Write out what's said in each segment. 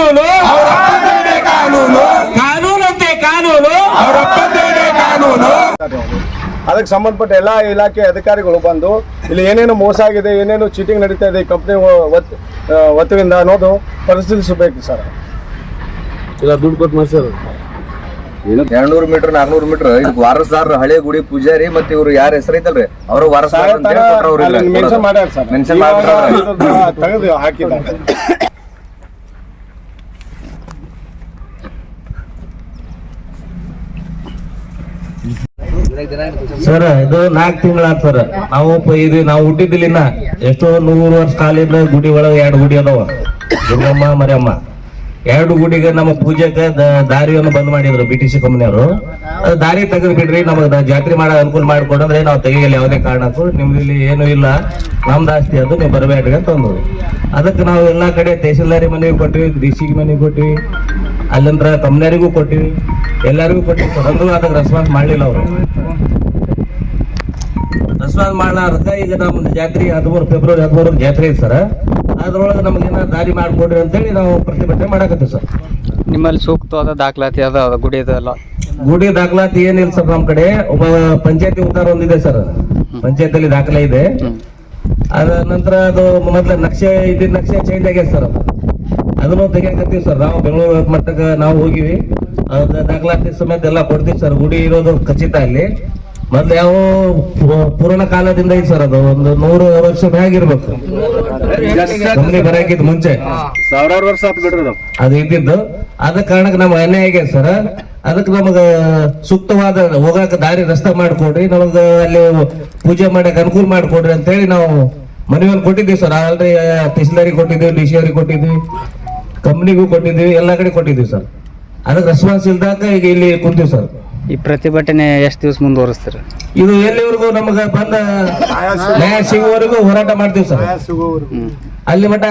ಕಾನೂನು? ಕಾನೂನು. ಕಾನೂನಂತೆ ಕಾನೂನು? ಕಾನೂನು. ಅದಕ್ಕೆ ಸಂಬಂಧಪಟ್ಟ ಎಲ್ಲ ಇಲಾಖೆ ಅಧಿಕಾರಿಗಳು ಬಂದು ಇಲ್ಲಿ ಏನೇನು ಮೋಸ ಆಗಿದೆ ಏನೇನು ಚೀಟಿಂಗ್ ನಡೀತಾ ಇದೆ ಈ ಕಂಪ್ನಿ ಒತ್ತುವಿಂದ ಅನ್ನೋದು ಪರಿಶೀಲಿಸಬೇಕು ಸರ್. ಎರಡ್ನೂರು ಮೀಟರ್ ನಾರ್ನೂರು ಮೀಟರ್ ಇದು ವಾರಸಾರ ಹಳೆ ಗುಡಿ ಪೂಜಾರಿ ಮತ್ತೆ ಇವ್ರು ಯಾರ ಹೆಸರು ಐತಲ್ರಿ? ಅವ್ರ ವಾರಸಾರ ಮೆನ್ಷನ್ ಮಾಡ್ಯಾರ ಸರ್. ಮೆನ್ಷನ್ ಮಾಡ್ತಾರ ತೆಗೆದು ಹಾಕಿದ್ದಾರೆ. ಸರ್, ಇದು ನಾಲ್ಕು ತಿಂಗಳಾತ್ ಸರ್. ನಾವು ಇದು ನಾವು ಹುಟ್ಟಿದ್ದಿಲ್ಲ ಎಷ್ಟೋ ನೂರು ವರ್ಷ ಕಾಲಿಂದ ಗುಡಿ ಒಳಗೆ ಎರಡು ಗುಡಿ ಅದಾವ. ದುರ್ಗಮ್ಮ, ಮರಿಯಮ್ಮ. ಎರಡು ಗುಡಿಗೆ ನಮ್ಮ ಪೂಜೆಗೆ ದಾರಿಯನ್ನು ಬಂದ್ ಮಾಡಿದ್ರು ಬಿ ಟಿ ಸಿ ಕಂಪ್ನಿಯವರು. ದಾರಿ ತೆಗೆದು ಬಿಡ್ರಿ, ನಮಗೆ ಜಾತ್ರೆ ಮಾಡ ಅನುಕೂಲ ಮಾಡಿಕೊಡಂದ್ರೆ ನಾವು ತೆಗಿಯಲ್ಲ ಯಾವುದೇ ಕಾರಣಕ್ಕೂ. ನಿಮ್ಗೆ ಇಲ್ಲಿ ಏನು ಇಲ್ಲ. ನಮ್ದು ಆಸ್ತಿ ಅದು, ನೀವು ಬರಬೇಡ್ರಿ ಅಂತ ಅಂದ್ರು. ಅದಕ್ಕೆ ನಾವು ಎಲ್ಲ ಕಡೆ ತಹಸೀಲ್ದಾರಿ ಮನೆಗೆ ಕೊಟ್ಟಿವಿ ಡಿ ಸಿ ಮನೆಗೆ ಕೊಟ್ಟಿವಿ ಅಲ್ಲಿಂದ್ರ ಕಂಪ್ನಿಯರಿಗೂ ಕೊಟ್ಟಿವಿ ಎಲ್ಲರಿಗೂ ಕೊಟ್ಟಿವಿ ಅಂದ್ರೂ ಅದಕ್ಕೆ ರೆಸ್ಪಾನ್ಸ್ ಮಾಡಲಿಲ್ಲ ಅವರು. ರೆಸ್ಪಾನ್ಸ್ ಮಾಡಲಾರ್ದ ಈಗ ನಮ್ಮ ಜಾತ್ರೆ ಹದಿಮೂರು ಫೆಬ್ರವರಿ ಹದಿಮೂರು ಜಾತ್ರೆ ಐತೆ ಸರ್ ಅದ್ರೊಳಗೆ ನಮಗೇನ ದಾರಿ ಮಾಡ್ಕೊಡ್ರಿ ಅಂತೇಳಿ ನಾವು ಪ್ರತಿಭಟನೆ ಮಾಡಕತ್ತೀವಿ ಸರ್. ನಿಮ್ಮಲ್ಲಿ ಸೂಕ್ತವಾದ ದಾಖಲಾತಿ ಅದ ಗುಡಿದೆಲ್ಲ ಗುಡಿ ದಾಖಲಾತಿ ಏನಿಲ್ಲ ಸರ್ ನಮ್ಮ ಕಡೆ. ಒಬ್ಬ ಪಂಚಾಯತಿ ಉದ್ದಾರ ಒಂದಿದೆ ಸರ್. ಪಂಚಾಯತಿಯಲ್ಲಿ ದಾಖಲೆ ಇದೆ. ಅದ ನಂತರ ಅದು ಮೊದಲ ನಕ್ಷೆ ಇದ್ದಿದ್ದ ನಕ್ಷೆ ಚೇಂಜ್ ಆಗ್ಯದ ಸರ್ ಅದು. ಅದನ್ನು ತೆಗಿಯಾಕತ್ತೀವಿ ಸರ್ ನಾವು ಬೆಂಗಳೂರು ಮಟ್ಟಕ್ಕೆ ನಾವು ಹೋಗಿವಿ. ಅದ ದಾಖಲಾತಿ ಸಮೇತ ಎಲ್ಲ ಕೊಡ್ತೀವಿ ಸರ್. ಗುಡಿ ಇರೋದು ಖಚಿತ ಅಲ್ಲಿ. ಮೊದ್ಲು ಯಾವ ಪುರಾಣ ಕಾಲದಿಂದ ಐತಿ ಸರ್ ಅದು. ಒಂದು ನೂರು ವರ್ಷ ಮ್ಯಾಗಿರ್ಬೇಕು. ಕಂಪ್ನಿ ಬರಾಕಿದ್ ಮುಂಚೆ. ಸಾವಿರಾರು ವರ್ಷ ಅದು. ಇದ್ದಿದ್ದು. ಅದ ಕಾರಣಕ್ಕೆ ನಮ್ಗೆ ಅನ್ಯಾಯ ಆಗ್ಯದ ಸರ್. ಅದಕ್ಕೆ ನಮಗ ಸೂಕ್ತವಾದ ಹೋಗಾಕ ದಾರಿ ರಸ್ತೆ ಮಾಡ್ಕೊಡ್ರಿ ನಮಗ ಅಲ್ಲಿ ಪೂಜೆ ಮಾಡಕ್ ಅನುಕೂಲ ಮಾಡ್ಕೊಡ್ರಿ ಅಂತ ಹೇಳಿ ನಾವು ಮನವಿಯನ್ನು ಕೊಟ್ಟಿದ್ದೀವಿ ಸರ್. ಆಲ್ರೆಡಿ ತಹಸೀಲ್ದಾರಿಗೆ ಕೊಟ್ಟಿದ್ದೀವಿ ಡಿ ಸಿ ಅವ್ರಿಗೆ ಕೊಟ್ಟಿದ್ವಿ ಕಂಪ್ನಿಗೂ ಕೊಟ್ಟಿದ್ದೀವಿ ಎಲ್ಲಾ ಕಡೆ ಕೊಟ್ಟಿದ್ದೀವಿ ಸರ್. ಅದಕ್ಕೆ ರೆಸ್ಪಾನ್ಸ್ ಇಲ್ದಾಗ ಈಗ ಇಲ್ಲಿ ಕುಂತೀವಿ ಸರ್. ಈ ಪ್ರತಿಭಟನೆ ಎಷ್ಟು ದಿವಸ ಮುಂದುವರಿಸ್ತೀರಿ ಇದು ಎಲ್ಲಿವರೆಗೂ ನಮಗೆ ಬಂದ ನ್ಯಾಯ ಸಿಗುವವರೆಗೂ ಹೋರಾಟ ಮಾಡ್ತೀವಿ ಸರ್. ಅಲ್ಲಿ ಮಟ್ಟ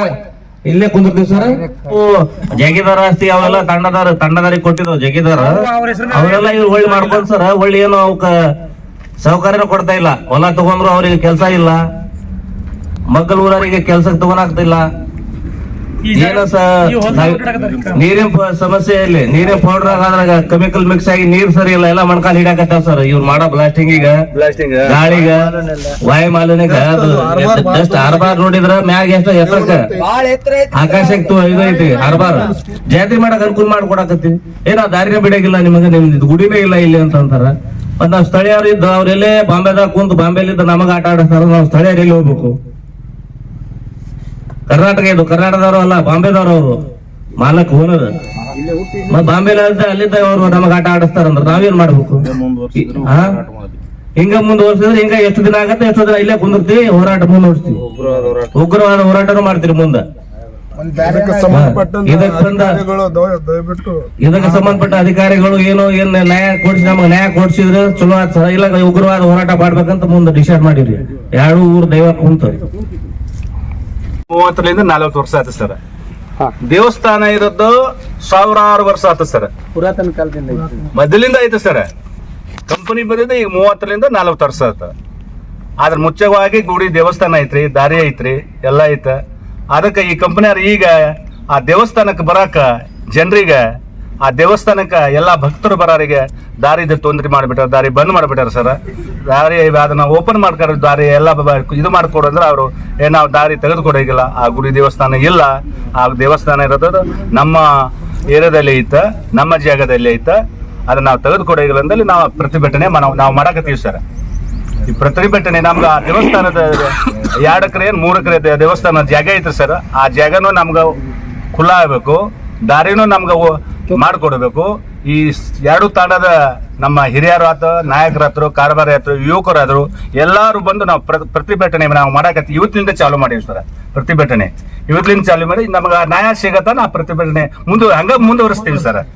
ಇಲ್ಲೇ ಕುಂದಿರ್ತೀವಿ ಸರ್. ಜಗಿದಾರ ಆಸ್ತಿ ಅವೆಲ್ಲ ತಂಡದಾರ ತಂಡದಾರಿಗೆ ಕೊಟ್ಟಿದ್ವು ಜಗಿದಾರ ಅವರೆಲ್ಲ ಇವ್ರು ಒಳ್ಳೆ ಮಾಡ್ಕೊಂಡ್ ಸರ್ ಒಳ್ಳೆ ಏನು ಅವಕ್ಕ ಸಹಕಾರನ ಕೊಡ್ತಾ ಇಲ್ಲ. ಹೊಲ ತಗೊಂಡ್ರು ಅವ್ರಿಗೆ ಕೆಲಸ ಇಲ್ಲ. ಮಗ್ಗಲ್ ಊರವರಿಗೆ ಕೆಲ್ಸಕ್ಕೆ ತಗೊಳಾಗ್ತಿಲ್ಲ ಏನು ಸ ನೀರಿನ ಸಮಸ್ಯೆ ಇಲ್ಲಿ ನೀರಿನ ಪೌಡರ್ ಆದ್ರಾಗ ಕೆಮಿಕಲ್ ಮಿಕ್ಸ್ ಆಗಿ ನೀರ್ ಸರಿ ಇಲ್ಲ ಎಲ್ಲ ಮಣ್ಕಾಲ್ ಹಿಡಾಕತ್ತಾವ ಸರ್. ಇವ್ರು ಮಾಡೋ ಬ್ಲಾಸ್ಟಿಂಗ್ ಈಗ. ಬ್ಲಾಸ್ಟಿಂಗ್ ಗಾಳಿಗ ವಾಯು ಮಾಲಿನ್ಯ ಅದು ಜಸ್ಟ್ ಹರ್ಬಾರ್ ನೋಡಿದ್ರ ಮ್ಯಾಗ ಎಷ್ಟು ಎತ್ತರಕ್ಕ. ಆಕಾಶ ಇದೈತಿ ಇದು ಐತಿ ಹರ್ಬಾರ್. ಜಾತ್ರೆ ಮಾಡಕ್ ಅನುಕೂಲ ಮಾಡ್ಕೊಡಕತ್ತಿ ಏನ ದಾರಿನ ಬಿಡಗಿಲ್ಲ ನಿಮಗ ನಿಮ್ದು ಗುಡಿನೇ ಇಲ್ಲ ಇಲ್ಲಿ ಅಂತ ಅಂತಾರ. ಮತ್ ನಾವ್ ಸ್ಥಳೀಯರು ಇದ್ದ ಅವ್ರೆಲ್ಲೇ ಬಾಂಬೆದಾಗ ಕುಂತು ಬಾಂಬೆಲಿದ್ದ ನಮಗ ಆಟ ಆಡಿಸ್ತಾರ ನಾವು ಸ್ಥಳೀಯರು ಎಲ್ಲಿ ಹೋಗ್ಬೇಕು? ಕರ್ನಾಟಕ ಇದು ಕರ್ನಾಟಕದವರು ಅಲ್ಲ ಬಾಂಬೆದವರು ಅವರು. ಮಾಲಕ್ ಓನರ್. ಬಾಂಬೆಲ ಅಲ್ಲಿದ್ದ ಅಲ್ಲಿದ್ದ ಅವರು ನಮಗ ಆಟ ಆಡಿಸ್ತಾರಂದ್ರ ನಾವೇನ್ ಮಾಡ್ಬೇಕು? ಹಿಂಗ ಮುಂದುವರ್ಸಿದ್ರೆ ಹಿಂಗ ಎಷ್ಟು ದಿನ ಆಗತ್ತೆ ಎಷ್ಟು ದಿನ ಇಲ್ಲೇ ಕುಂದಿರ್ತೀವಿ ಹೋರಾಟ ಮುಂದುವರ್ಸ್ತೀವಿ ಉಗ್ರವಾದ ಹೋರಾಟನೂ ಮಾಡ್ತೀರಿ ಮುಂದ. ಇದಕ್ಕೆ ಸಂಬಂಧಪಟ್ಟ ಅಧಿಕಾರಿಗಳು ಏನು ಏನ್ ನ್ಯಾಯ ಕೊಡ್ಸಿ ನಮಗೆ ನ್ಯಾಯ ಕೊಡ್ಸಿದ್ರೆ ಚಲೋ ಆತ್. ಇಲ್ಲ ಉಗ್ರವಾದ ಹೋರಾಟ ಮಾಡ್ಬೇಕಂತ ಮುಂದೆ ಡಿಸೈಡ್ ಮಾಡಿರಿ ಎರಡು ಊರು ದೈವ ಕುಂತ. ಮೂವತ್ತರಿಂದ ನಲವತ್ತು ವರ್ಷ ಆಯ್ತು ಸರ್. ದೇವಸ್ಥಾನ ಇರೋದು ಸಾವಿರಾರು ವರ್ಷ ಆಯ್ತು ಸರ್. ಪುರಾತನ ಕಾಲದಿಂದ. ಮೊದಲಿಂದ ಐತೆ ಸರ್. ಕಂಪನಿ ಬಂದಿದ್ದು ಈಗ ಮೂವತ್ತರಿಂದ ನಲವತ್ತು ವರ್ಷ ಆಯ್ತು. ಆದ್ರೆ ಮುಚ್ಚವಾಗಿ ಗುಡಿ ದೇವಸ್ಥಾನ ಐತ್ರಿ ದಾರಿ ಐತ್ರಿ ಎಲ್ಲ ಐತೆ. ಅದಕ್ಕೆ ಈ ಕಂಪನಿಯವ್ರು ಈಗ ಆ ದೇವಸ್ಥಾನಕ್ಕೆ ಬರಾಕ ಜನರಿಗೆ ಆ ದೇವಸ್ಥಾನಕ್ಕೆ ಎಲ್ಲ ಭಕ್ತರು ಬರೋರಿಗೆ ದಾರಿದ ತೊಂದರೆ ಮಾಡಿಬಿಟ್ಟಾರ ದಾರಿ ಬಂದ್ ಮಾಡಿಬಿಟ್ಟಾರ ಸರ್. ದಾರಿ ಅದನ್ನ ಓಪನ್ ಮಾಡ್ಕೊಂಡ್ರೆ ದಾರಿ ಎಲ್ಲ ಇದು ಮಾಡ್ಕೊಡಂದ್ರೆ ಅವರು, ಏ, ನಾವು ದಾರಿ ತೆಗೆದುಕೊಡೋಗಿಲ್ಲ ಆ ಗುಡಿ ದೇವಸ್ಥಾನ ಇಲ್ಲ. ಆ ದೇವಸ್ಥಾನ ಇರೋದು ನಮ್ಮ ಏರಿಯಾದಲ್ಲಿ ಐತ, ನಮ್ಮ ಜಾಗದಲ್ಲಿ ಐತ. ಅದನ್ನ ನಾವು ತೆಗೆದುಕೊಡೋಗಿಲ್ಲ ಅಂದಲ್ಲಿ ನಾವು ಪ್ರತಿಭಟನೆ ನಾವು ಮಾಡಕತ್ತೀವಿ ಸರ್. ಈ ಪ್ರತಿಭಟನೆ ನಮ್ಗೆ ಆ ದೇವಸ್ಥಾನದ ಎರಡು ಎಕರೆ ಏನು ಮೂರು ಎಕರೆ ದೇವಸ್ಥಾನದ ಜಾಗ ಐತೆ ಸರ್. ಆ ಜಾಗನೂ ನಮ್ಗೆ ಖುಲ್ಲಾ ಆಗಬೇಕು. ದಾರಿನೂ ನಮ್ಗೆ ಮಾಡ್ಕೊಡ್ಬೇಕು. ಈ ಎರಡು ತಾಣದ ನಮ್ಮ ಹಿರಿಯರು ಆತ ನಾಯಕರಾದ್ರು ಕಾರ್ಬಾರಿ ಆದ್ರು ಯುವಕರಾದ್ರು, ಎಲ್ಲರೂ ಬಂದು ನಾವು ಪ್ರ- ಪ್ರತಿಭಟನೆ ನಾವು ಮಾಡಕತ್ತಿ ಇವತ್ತಿನಿಂದ ಚಾಲು ಮಾಡೀವಿ ಸರ್ ಪ್ರತಿಭಟನೆ. ಇವತ್ತಿನಿಂದ ಚಾಲು ಮಾಡಿ ನಮ್ಗೆ ನ್ಯಾಯ ಸಿಗತ್ತ ನಾವು ಪ್ರತಿಭಟನೆ ಮುಂದೆ ಹಂಗ ಮುಂದುವರಿಸ್ತೀವಿ ಸರ್.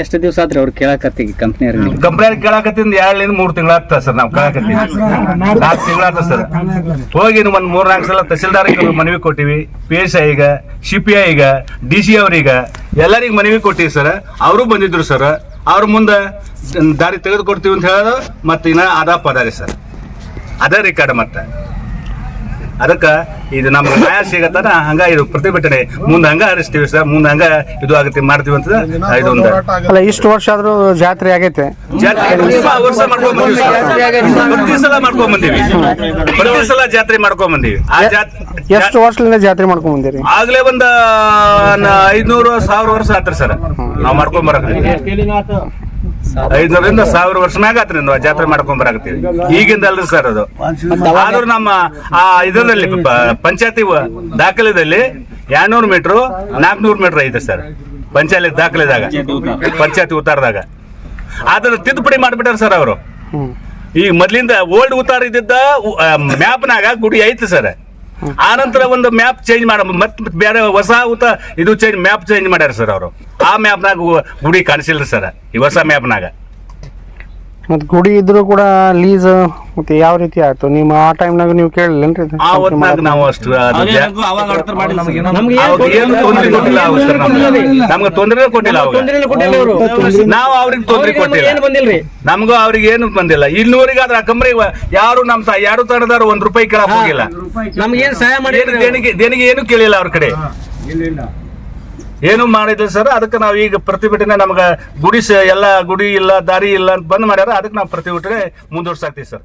ಎಷ್ಟು ದಿವಸ ಆದ್ರೆ ಅವ್ರು ಕೇಳಕತ್ತಿ ಕಂಪ್ನಿಯವ್ರಿಗೆ ನೀವು ಕಂಪ್ಲೇಂಟ್ ಕೇಳಕತ್ತಿಂದ ಎರಡರಿಂದ ಮೂರು ತಿಂಗಳಾಗ್ತದೆ ಸರ್ ನಾವು ಕೇಳಕತ್ತೀವಿ. ನಾಲ್ಕು ತಿಂಗಳಾಗ್ತದೆ ಸರ್. ಹೋಗಿ ನಾವು ಒಂದ್ ಮೂರ್ ನಾಲ್ಕು ಸಲ ತಹಸೀಲ್ದಾರಿಗೆ ಮನವಿ ಕೊಟ್ಟಿವಿ. ಪಿ ಎಸ್ ಐಗ ಸಿ ಪಿ ಐಗ ಡಿ ಸಿ ಅವ್ರೀಗ ಎಲ್ಲರಿಗೂ ಮನವಿ ಕೊಟ್ಟಿವಿ ಸರ್. ಅವರು ಬಂದಿದ್ರು ಸರ್. ಅವ್ರ ಮುಂದೆ ದಾರಿ ತೆಗೆದುಕೊಡ್ತೀವಿ ಅಂತ ಹೇಳೋದು ಮತ್ತೆ ಇನ್ನ ಅದ ಪದ ರೀ ಸರ್. ರೀ ರೆಕಾರ್ಡ್ ಮತ್ತೆ. ಅದಕ್ಕ ಇದು ನಮ್ಗೆ ನ್ಯಾಯ ಸಿಗತ್ತಾರ ಹಂಗ ಇದು ಪ್ರತಿಭಟನೆ. ಮುಂದೆ ಹಂಗ ಹರಿಸ್ತೀವಿ ಸರ್ ಮುಂದೆ ಹಂಗ ಇದು ಆಗುತ್ತೆ ಮಾಡ್ತೀವಿ ಅಂತ ಇದೊಂದು. ಅಲ್ಲ ಇಷ್ಟು ವರ್ಷ ಆದ್ರೂ ಜಾತ್ರೆ ಆಗೈತೆ? ಜಾತ್ರೆ ತುಂಬಾ ವರ್ಷ ಮಾಡ್ಕೊಂಡ್ ಬಂದೀವಿ. ಸರ್. ಪ್ರತಿ ಸಲ ಮಾಡ್ಕೊಂಡ್ ಬಂದೀವಿ. ಪ್ರತಿ ಸಲ ಜಾತ್ರೆ ಮಾಡ್ಕೊಂಡ್ ಬಂದೀವಿ. ಆ ಜಾತ್ರೆ ಎಷ್ಟು ವರ್ಷದಿಂದ ಜಾತ್ರೆ ಮಾಡ್ಕೊಂಡ್ ಬಂದಿರಿ? ಆಗ್ಲೇ ಒಂದ ನ- ಐದ್ನೂರು ಸಾವಿರ ವರ್ಷ ಆತ್ರಿ ಸರ್. ನಾವ್ ಮಾಡ್ಕೊಂಡ್ ಬರಕತ್ತೀವಿ ಐದ್ನೂರಿಂದ ಸಾವಿರ ವರ್ಷ ಮ್ಯಾಗ ಆತ್ರಿ ನಾವು ಜಾತ್ರೆ ಮಾಡ್ಕೊಂಡ್ ಬರಾಕತ್ತೀವಿ. ಈಗಿಂದ ಅಲ್ರಿ ಸರ್ ಅದು. ಆದ್ರೂ ನಮ್ಮ ಆ ಇದರಲ್ಲಿ ಪಂಚಾಯತಿ ದಾಖಲೆದಲ್ಲಿ ಎರಡ್ನೂರು ಮೀಟರ್ ನಾಲ್ಕನೂರು ಮೀಟರ್ ಐತೆ ಸರ್. ಪಂಚಾಯತ್ ದಾಖಲೆದಾಗ ಪಂಚಾಯತಿ ಉತ್ತಾರದಾಗ. ಅದನ್ನ ತಿದ್ದುಪಡಿ ಮಾಡ್ಬಿಟ್ಟಾರ ಸರ್ ಅವರು. ಈ ಮೊದ್ಲಿಂದ ಓಲ್ಡ್ ಉತ್ತಾರ ಇದ್ದಿದ್ದ ಮ್ಯಾಪ್ನಾಗ ಗುಡಿ ಐತೆ ಸರ್. ಆ ನಂತರ ಒಂದು ಮ್ಯಾಪ್ ಚೇಂಜ್ ಮಾಡ ಮತ್ತೆ ಬೇರೆ ಹೊಸ ಊತ ಇದು ಚೇಂಜ್ ಮ್ಯಾಪ್ ಚೇಂಜ್ ಮಾಡ್ಯಾರ ಸರ್ ಅವರು. ಆ ಮ್ಯಾಪ್ನಾಗ ಗುಡಿ ಕಾಣಿಸಿಲ್ರಿ ಸರ್. ಈ ಹೊಸ ಮ್ಯಾಪ್ನಾಗ. ಮತ್ ಗುಡಿ ಇದ್ರು ಕೂಡ ಲೀಸ್ ಮತ್ತೆ ಯಾವ ರೀತಿ ಆಯ್ತು? ನಿಮ್ಮ ಆ ಟೈಮ್ನಾಗ ನೀವು ಕೇಳಲಿಲ್ಲೇನ್ರಿ? ಆ ಹೊತ್ನಾಗ ನಾವು ಅಷ್ಟು. ಏನು ನಮ್ಗೆ. ನಮ್ಗೆ ತೊಂದರೆ ಕೊಟ್ಟಿಲ್ಲ. ನಾವು ಅವ್ರಿಗೆ ತೊಂದರೆ ಕೊಟ್ಟಿಲ್ಲ. ನಮಗೂ ಅವ್ರಿಗೆ ಏನು ಬಂದಿಲ್ಲ. ಇನ್ನೂರಿಗಾದ್ರೆ ಆ ಅಕಂಬ್ರಿ ಯಾರು ನಮ್ ಯಾರು ತಡದಾರು ಒಂದ್ ರೂಪಾಯಿ ಕೇಳಕ್ ಹೋಗಿಲ್ಲ. ನಮ್ಗೇನ್ ಸಹಾಯ ಮಾಡಿ ಏನು ದೇಣಿಗೆ ದೇಣಿಗೆ ಏನು ಕೇಳಿಲ್ಲ ಅವ್ರ ಕಡೆ. ಏನು ಮಾಡಿದ್ರು ಸರ್, ಅದಕ್ಕೆ ನಾವು ಈಗ ಪ್ರತಿಭಟನೆ ನಮ್ಗ ಗುಡಿ ಎಲ್ಲ ಗುಡಿ ಇಲ್ಲ, ದಾರಿ ಇಲ್ಲ ಅಂತ ಬಂದ್ ಮಾಡ್ಯಾರ, ಅದಕ್ಕೆ ನಾವು ಪ್ರತಿಭಟನೆ ಮುಂದುವರ್ಸಾಕ್ತೀವಿ ಸರ್.